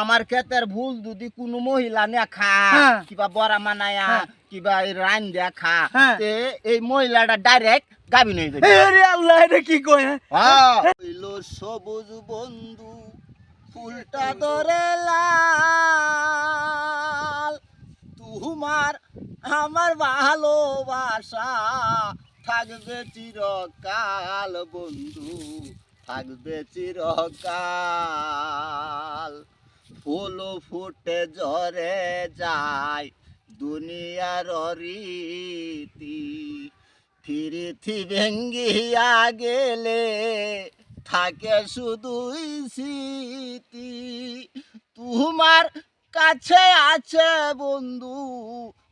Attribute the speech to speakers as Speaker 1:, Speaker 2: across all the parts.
Speaker 1: আমার ক্ষেতের ভুল যদি কোনো মহিলা নে খা
Speaker 2: হ্যাঁ।
Speaker 1: কিবা বড়া মানায়া
Speaker 2: হ্যাঁ।
Speaker 1: কিবা এই রান দিয়া খা
Speaker 2: হ্যাঁ।
Speaker 1: তে এই মহিলাটা ডাইরেক্ট গাবিন হয়ে যাবে
Speaker 2: আরে আল্লাহ এটা কি কয় হ্যাঁ?
Speaker 1: হ্যাঁ। সবুজ বন্ধু ফুলটা ধরে লাল তোমার আমার ভালোবাসা থাকবে চিরকাল বন্ধু থাকবে চিরকাল ফুল ফুটে ঝরে যায় দুনিয়ার রীতি। ফিরিথি ভেঙ্গিয়া গেলে থাকে শুধুই স্মৃতি। তোমার কাছে আছে বন্ধু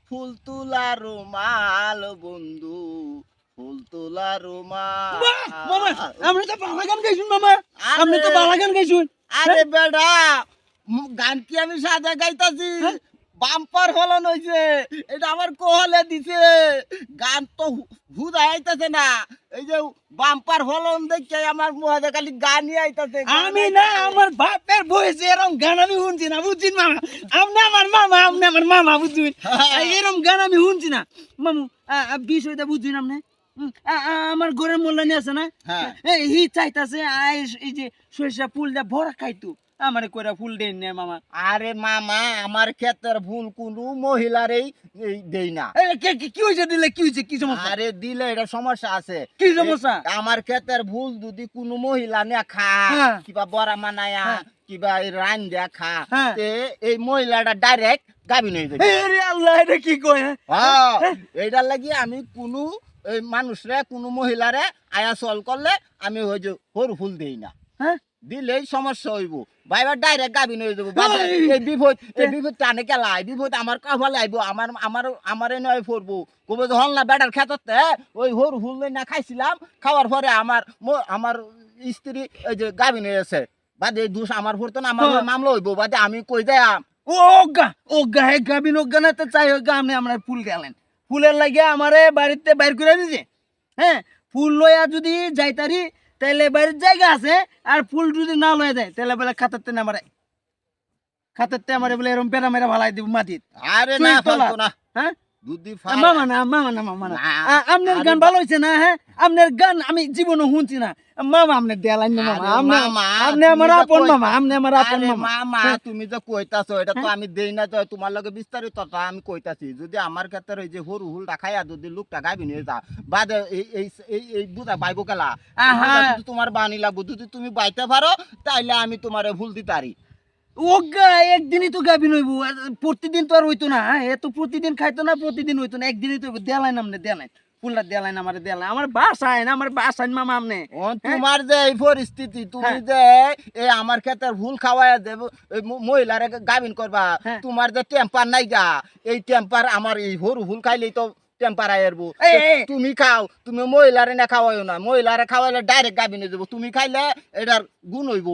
Speaker 1: ফুল তোলা রুমাল বন্ধু ফুল তোলা রুমাল।
Speaker 2: আমরা তো বালা গান গাইছুন মামা আপনি তো বালা গান গাইছুন।
Speaker 1: আরে বেডা গান কি আমি সাদা গাইতাছি? বাম্পার ফলন হইছে। এটা আমার কোহলে দিছে। গান তো হুদা আইতাছে না। এই যে বাম্পার ফলন দেখে আমার মুহাদে খালি গানই আইতাছে।
Speaker 2: আমি না। আমার বাপের বয়সে এরকম গান আমি শুনছি না বুঝছেন মামা? আপনি আমার মামা আপনি আমার মামা বুঝছেন এরকম গান আমি শুনছি না। মামু বিষয়টা বুঝছেন আপনি আমার ঘরের মোল্লানি আছে না?
Speaker 1: হ্যাঁ।
Speaker 2: হি চাইতাছে এই যে সরিষা ফুল দা ভরা খাইতো। আমারে কইরা ফুল দেন না মামা।
Speaker 1: আরে মামা আমার ক্ষেতের ভুল কোনো মহিলারই এই দেই না।
Speaker 2: কি- হইছে দিলে? কি হইছে? কি সমস্যা?
Speaker 1: আরে দিলে এটা সমস্যা আছে।
Speaker 2: কি সমস্যা?
Speaker 1: আমার ক্ষেতের ভুল যদি কোনো মহিলা নে খা
Speaker 2: হ্যাঁ।
Speaker 1: কিবা বড়া মানায়া
Speaker 2: হ্যাঁ।
Speaker 1: কিবা এই রান দিয়া খা
Speaker 2: হ্যাঁ।
Speaker 1: এই মহিলাটা ডাইরেক্ট গাবিন হয়ে যাবে
Speaker 2: আরে আল্লাহ এটা কি কয় হ্যাঁ?
Speaker 1: এইটার লাগি আমি কোনো এই মানুষরে কোনো মহিলারে আয়া চল করলে আমি ওই যে সরু ফুল দেই না।
Speaker 2: হ্যাঁ?
Speaker 1: দিলেই সমস্যা হইব। বাইবার ডাইরেক্ট গাবিন হয়ে যাব।
Speaker 2: এই,
Speaker 1: বিপদ এই বিপদ টানে কেলা বিপদ আমার কাভালে আইব আমার আমার আমারে নয় পড়ব কবে হল না বেটার খেততে ওই হরু ফুল না খাইছিলাম খাওয়ার পরে আমার আমার স্ত্রী এই যে গাবিন হয়েছে বাদে এই দোষ আমার পড়তো না আমার
Speaker 2: হ্যাঁ।
Speaker 1: মামলা হইব বাদে আমি কই যাই
Speaker 2: ও ও হে গাবিন ও গানা তো চাই হোক আপনি আমরা ফুল গেলেন। ফুলের লাগে আমারে বাড়িতে বাইর করে দিছে। হ্যাঁ? ফুল লইয়া যদি যাইতারি তাহলে বাড়ির জায়গা আছে আর ফুল যদি না লয়ে যায় তাহলে বলে খাতাতে না মারে। খাতাতে আমারে বলে এরকম বেড়া মেরা ভালাই দিব মাটির।
Speaker 1: আরে না ফালতু না।
Speaker 2: হ্যাঁ? মামা না মামা না মামা না।
Speaker 1: না।
Speaker 2: আপনার গান ভালো হয়েছে না হ্যাঁ? আপনার গান আমি জীবনও শুনছি না। মামা না মামা আপনি আপনি আমার আপন মামা আপনি আমার আপন মামা।
Speaker 1: মামা
Speaker 2: হ্যাঁ।
Speaker 1: তুমি যে কইতাছো এটা তো আমি দেই না তো তোমার লগে বিস্তারিত আমি কইতাছি। যদি আমার ক্ষেত্রে এই যে হরু হুল রাখাইয়া যদি লোকটা গাবি নিয়ে যা বাদে এই এই এই বুঝা বাইবো গেলা। তোমার বানি লাগবো যদি তুমি বাইতে পারো তাইলে আমি তোমারে ভুল দিতে পারি
Speaker 2: ওগা একদিনই তো গাবি নইব আর প্রতিদিন তো আর হইতো না হ্যাঁ, প্রতিদিন খাইতো না প্রতিদিন হইতো একদিনই তো আমার দেয়ালাইন আমার বাসায় না আমার বাসায় মামা আমনে।
Speaker 1: তোমার যে এই পরিস্থিতি তুমি। যে এই আমার ক্ষেতের ভুল খাওয়াইয়া দেব মহিলারে গাবিন করবা
Speaker 2: হ্যাঁ।
Speaker 1: তোমার যে টেম্পার নাই গা এই টেম্পার আমার এই হরু ভুল খাইলেই তো টেম্পার
Speaker 2: এই।
Speaker 1: তুমি খাও তুমি মহিলারে না খাওয়াইও না মহিলারে খাওয়াইলে ডাইরেক্ট গাবিনে দেবো। তুমি খাইলে এটার গুণ হইব।